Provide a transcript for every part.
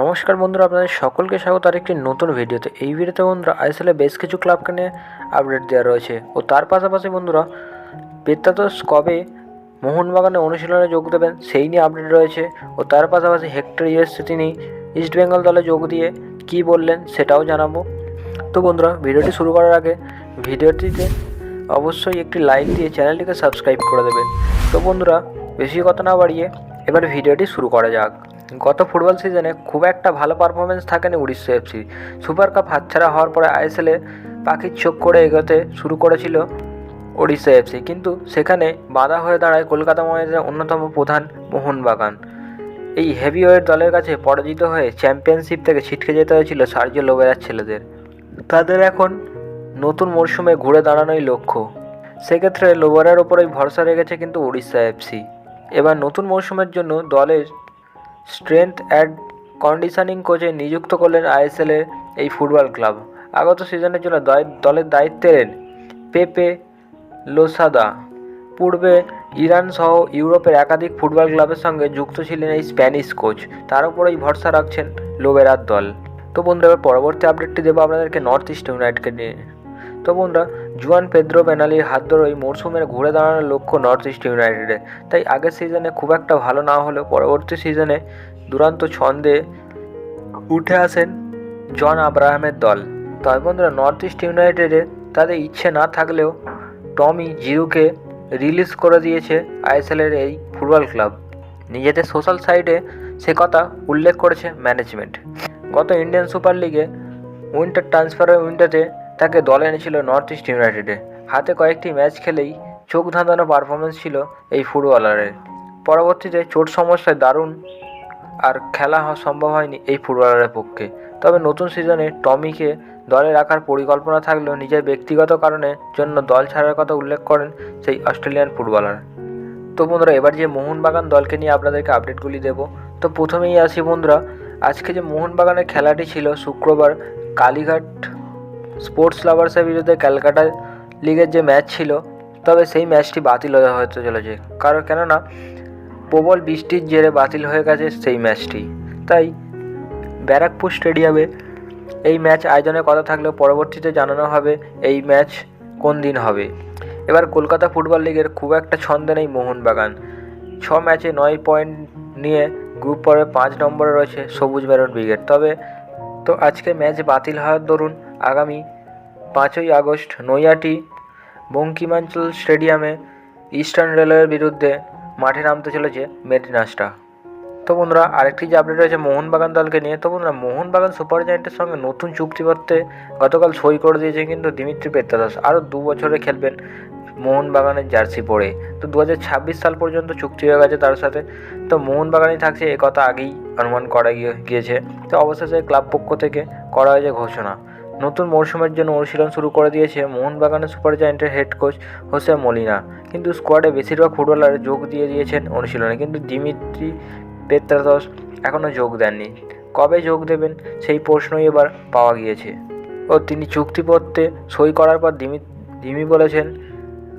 নমস্কার বন্ধুরা, আপনাদের সকলকে স্বাগত। আর একটি নতুন ভিডিওতে। এই ভিডিওতে বন্ধুরা, আইএসএলে বেশ কিছু ক্লাবকে নিয়ে আপডেট দেওয়া রয়েছে। ও তার পাশাপাশি বন্ধুরা পেত্তাতস কবে মোহনবাগানে অনুশীলনে যোগ দেবেন সেই নিয়ে আপডেট রয়েছে। ও তার পাশাপাশি হেক্টর ইউএসসি তিনি ইস্টবেঙ্গল দলে যোগ দিয়ে কী বললেন সেটাও জানাব। তো বন্ধুরা, ভিডিওটি শুরু করার আগে ভিডিওটিতে অবশ্যই একটি লাইক দিয়ে চ্যানেলটিকে সাবস্ক্রাইব করে দেবেন। তো বন্ধুরা, বেশি কথা না বাড়িয়ে এবার ভিডিওটি শুরু করা যাক। গত ফুটবল সিজনে খুব একটা ভালো পারফরমেন্স থাকেনি উড়িষ্যা এফসি সুপার কাপ হাতছাড়া হওয়ার পরে আইএসএলে পাখির চোখ করে এগোতে শুরু করেছিল ওড়িশা এফসি কিন্তু সেখানে বাধা হয়ে দাঁড়ায় কলকাতা মহারাজের অন্যতম প্রধান মোহনবাগান। এই হেভিওয়েট দলের কাছে পরাজিত হয়ে চ্যাম্পিয়নশিপ থেকে ছিটকে যেতে হয়েছিল সার্জিও লোবেরার ছেলেদের। তাদের এখন নতুন মরশুমে ঘুরে দাঁড়ানোই লক্ষ্য। সেক্ষেত্রে লোবারের ওপরেই ভরসা রেখেছে কিন্তু উড়িষ্যা এফসি এবার নতুন মরশুমের জন্য দলের স্ট্রেংথ অ্যান্ড কন্ডিশনিং কোচে নিযুক্ত করলেন আইএসএলের এই ফুটবল ক্লাব। আগত সিজনের জন্য দলের দায়িত্বে এলেন পেপে লোসাদা। পূর্বে ইরান সহ ইউরোপের একাধিক ফুটবল ক্লাবের সঙ্গে যুক্ত ছিলেন এই স্প্যানিশ কোচ। তার উপরেই ভরসা রাখছেন লোবেরার দল। তো বন্ধুরা পরবর্তী আপডেটটি দেবো আপনাদেরকে নর্থ ইস্ট ইউনাইটেডকে নিয়ে। তো বন্ধুরা জুয়ান পেদ্রো বেনালির হাত ধরে মরশুমের ঘুরে দাঁড়ানোর লক্ষ্য নর্থ ইস্ট ইউনাইটেডে। তাই আগের সিজনে খুব একটা ভালো না হলেও পরবর্তী সিজনে দুরান্ত ছন্দে উঠে আসেন জন আব্রাহামের দল। তাই বন্ধুরা, নর্থ ইস্ট ইউনাইটেডে তাদের ইচ্ছে না থাকলেও টমি জিরুকে রিলিজ করে দিয়েছে আইএসএলের এই ফুটবল ক্লাব। নিজেদের সোশ্যাল সাইটে সে কথা উল্লেখ করেছে ম্যানেজমেন্ট। গত ইন্ডিয়ান সুপার লিগে উইন্টার, ট্রান্সফারের উইন্ডোতে তাকে দলে এনেছিল নর্থ ইস্ট ইউনাইটেডে হাতে কয়েকটি ম্যাচ খেলেই চোখ ধাঁধানো পারফরমেন্স ছিল এই ফুটবলারের। পরবর্তীতে চোট সমস্যায় দারুণ আর খেলা সম্ভব হয়নি এই ফুটবলারের পক্ষে। তবে নতুন সিজনে টমিকে দলে রাখার পরিকল্পনা থাকলেও নিজের ব্যক্তিগত কারণের জন্য দল ছাড়ার কথা উল্লেখ করেন সেই অস্ট্রেলিয়ান ফুটবলার। তো বন্ধুরা, এবার যে মোহনবাগান দলকে নিয়ে আপনাদেরকে আপডেটগুলি দেব, তো প্রথমেই আসি বন্ধুরা, আজকে যে মোহনবাগানের খেলাটি ছিল শুক্রবার কালীঘাট স্পোর্টস লাভার্সের বিরুদ্ধে ক্যালকাটা লিগের যে ম্যাচ ছিল, তবে সেই ম্যাচটি বাতিল হতে চলেছে। কারণ কেননা, প্রবল বৃষ্টির জেরে বাতিল হয়ে গেছে সেই ম্যাচটি। তাই ব্যারাকপুর স্টেডিয়ামে এই ম্যাচ আয়োজনের কথা থাকলেও পরবর্তীতে জানানো হবে এই ম্যাচ কোন দিন হবে। এবার কলকাতা ফুটবল লিগের খুব একটা ছন্দে নেই মোহনবাগান। ছ ম্যাচে নয় পয়েন্ট নিয়ে গ্রুপ পর্বে পাঁচ নম্বরে রয়েছে সবুজ মেরুন ব্রিগেড। তবে তো আজকে ম্যাচ বাতিল হওয়ার দরুন আগামী পাঁচই আগস্ট নৈয়াটি বঙ্কিমাঞ্চল স্টেডিয়ামে ইস্টার্ন রেলওয়ের বিরুদ্ধে মাঠে নামতে চলেছে মেরিনাসটা তো বন্ধুরা, আরেকটি যে আপডেট রয়েছে মোহনবাগান দলকে নিয়ে, তো বন্ধুরা, মোহনবাগান সুপার জায়েন্টের সঙ্গে নতুন চুক্তিপত্রে গতকাল সই করে দিয়েছে কিন্তু দিমিত্রি পেত্তাদাস আরও দু বছরে খেলবেন মোহনবাগানের জার্সি পরে। তো দু হাজার ছাব্বিশ সাল পর্যন্ত চুক্তি হয়ে গেছে তার সাথে। তো মোহনবাগানই থাকছে এ কথা আগেই অনুমান করা গিয়ে- গিয়েছে। তো অবশেষে ক্লাব পক্ষ থেকে করা হয়েছে ঘোষণা। নতুন মরশুমের জন্য অনুশীলন শুরু করে দিয়েছে মোহনবাগানের সুপার জায়েন্টের হেড কোচ হোসে মলিনা। কিন্তু স্কোয়াডে বেশিরভাগ ফুটবলার যোগ দিয়ে দিয়েছেন অনুশীলনে। কিন্তু দিমিত্রি পেত্রাদস এখনও যোগ দেননি। কবে যোগ দেবেন সেই প্রশ্নই এবার পাওয়া গিয়েছে। ও তিনি চুক্তিপত্রে সই করার পর দিমি দিমি বলেছেন,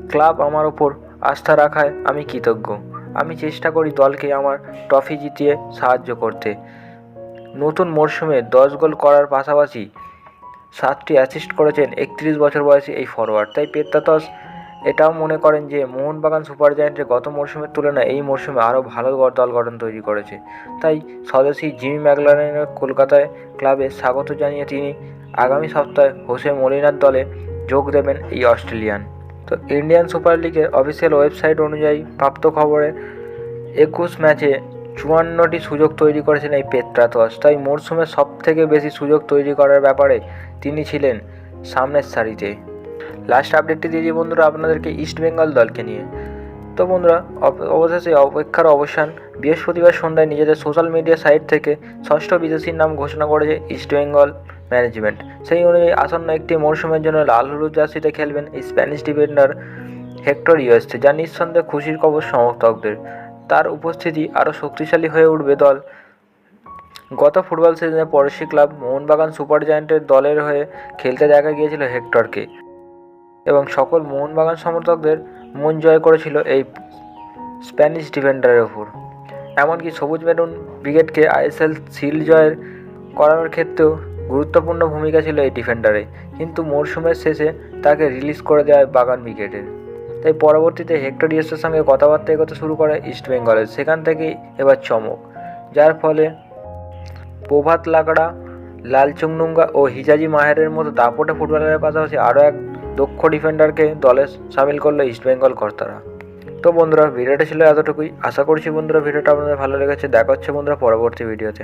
ক্লাব আমার ওপর আস্থা রাখায় আমি কৃতজ্ঞ। আমি চেষ্টা করি দলকে আমার ট্রফি জিতিয়ে সাহায্য করতে। নতুন মরশুমে দশ গোল করার পাশাপাশি সাতটি অ্যাসিস্ট করেছেন, একত্রিশ বছর বয়সী এই ফরওয়ার্ড তাই পেত্তাতস, এটাও মনে করেন যে মোহনবাগান সুপার জায়েন্টের গত মরশুমের তুলনায় এই মরশুমে আরও ভালো দল গঠন তৈরি করেছে। তাই স্বদেশী জিমি ম্যাকলারেনের কলকাতায় ক্লাবে স্বাগত জানিয়ে তিনি আগামী সপ্তাহে হোসে মলিনার দলে যোগ দেবেন এই অস্ট্রেলিয়ান। তো ইন্ডিয়ান সুপার লিগের অফিসিয়াল ওয়েবসাইট অনুযায়ী প্রাপ্ত খবরে একুশ ম্যাচে চুয়ান্নটি সুযোগ তৈরি করেছেন এই পেত্রাতস। তাই মরশুমে সব থেকে বেশি সুযোগ তৈরি করার ব্যাপারে তিনি ছিলেন সামনের সারিতে। লাস্ট আপডেটটি দিয়ে দিই বন্ধুরা আপনাদেরকে ইস্ট বেঙ্গল দলকে নিয়ে। তো বন্ধুরা অবশেষে অপেক্ষার অবসান। বৃহস্পতিবার সন্ধ্যায় নিজেদের সোশ্যাল মিডিয়া সাইট থেকে ষষ্ঠ বিদেশির নাম ঘোষণা করেছে ইস্ট বেঙ্গল ম্যানেজমেন্ট সেই অনুযায়ী আসন্ন একটি মরশুমের জন্য লাল হলুদ জার্সিতে খেলবেন স্প্যানিশ ডিফেন্ডার হেক্টর ইউএসটি যা নিঃসন্দেহে খুশির খবর সমর্থকদের। তার উপস্থিতি আরও শক্তিশালী হয়ে উঠবে দল। গত ফুটবল সিজনে পড়শি ক্লাব মোহনবাগান সুপার জায়ান্টের দলের হয়ে খেলতে দেখা গিয়েছিল হেক্টরকে এবং সকল মোহনবাগান সমর্থকদের মন জয় করেছিল এই স্প্যানিশ ডিফেন্ডারের ওপর। এমনকি সবুজ মেরুন ব্রিগেডকে আইএসএল সিল জয়ের করানোর ক্ষেত্রেও গুরুত্বপূর্ণ ভূমিকা ছিল এই ডিফেন্ডারে। কিন্তু মরশুমের শেষে তাকে রিলিজ করে দেওয়া বাগান ব্রিগেডের। তাই পরবর্তীতে হেক্টর ইয়েসের সঙ্গে কথাবার্তা এগোতে শুরু করে ইস্ট বেঙ্গলের সেখান থেকেই এবার চমক। যার ফলে প্রভাত লাকড়া লালচুংনুঙ্গা ও হিজাজি মাহেরের মতো দাপটে ফুটবলারের পাশাপাশি আরও এক দক্ষ ডিফেন্ডারকে দলে সামিল করল ইস্টবেঙ্গল কর্তারা। তো বন্ধুরা, ভিডিওটা ছিল এতটুকুই। আশা করছি বন্ধুরা, ভিডিওটা আপনাদের ভালো লেগেছে। দেখা হচ্ছে বন্ধুরা পরবর্তী ভিডিওতে।